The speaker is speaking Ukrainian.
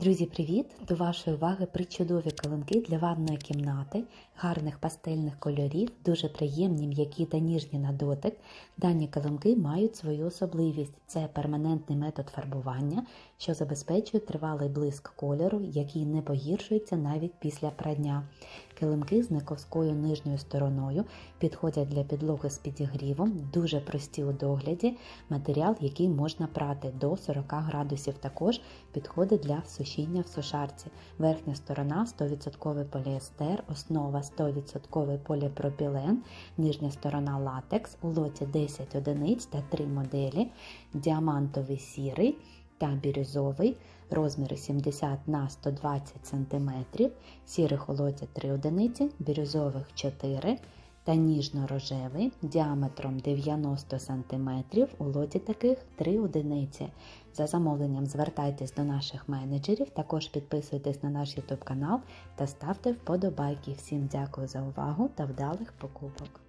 Друзі, привіт! До вашої уваги причудові калинки для ванної кімнати, гарних пастельних кольорів, дуже приємні, м'які та ніжні на дотик. Дані калинки мають свою особливість. Це перманентний метод фарбування, що забезпечує тривалий блиск кольору, який не погіршується навіть після прання. Килимки з нековською нижньою стороною підходять для підлоги з підігрівом, дуже прості у догляді, матеріал, який можна прати до 40 градусів. Також підходить для сушіння в сушарці. Верхня сторона 100% поліестер, основа 100% поліпропілен, нижня сторона латекс, у лоті 10 одиниць та 3 моделі, діамантовий сірий та бірюзовий, розміри 70 на 120 см, сірих лоті 3 одиниці, бірюзових 4 та ніжно-рожевий діаметром 90 см, у лоті таких 3 одиниці. За замовленням звертайтесь до наших менеджерів, також підписуйтесь на наш YouTube канал та ставте вподобайки. Всім дякую за увагу та вдалих покупок!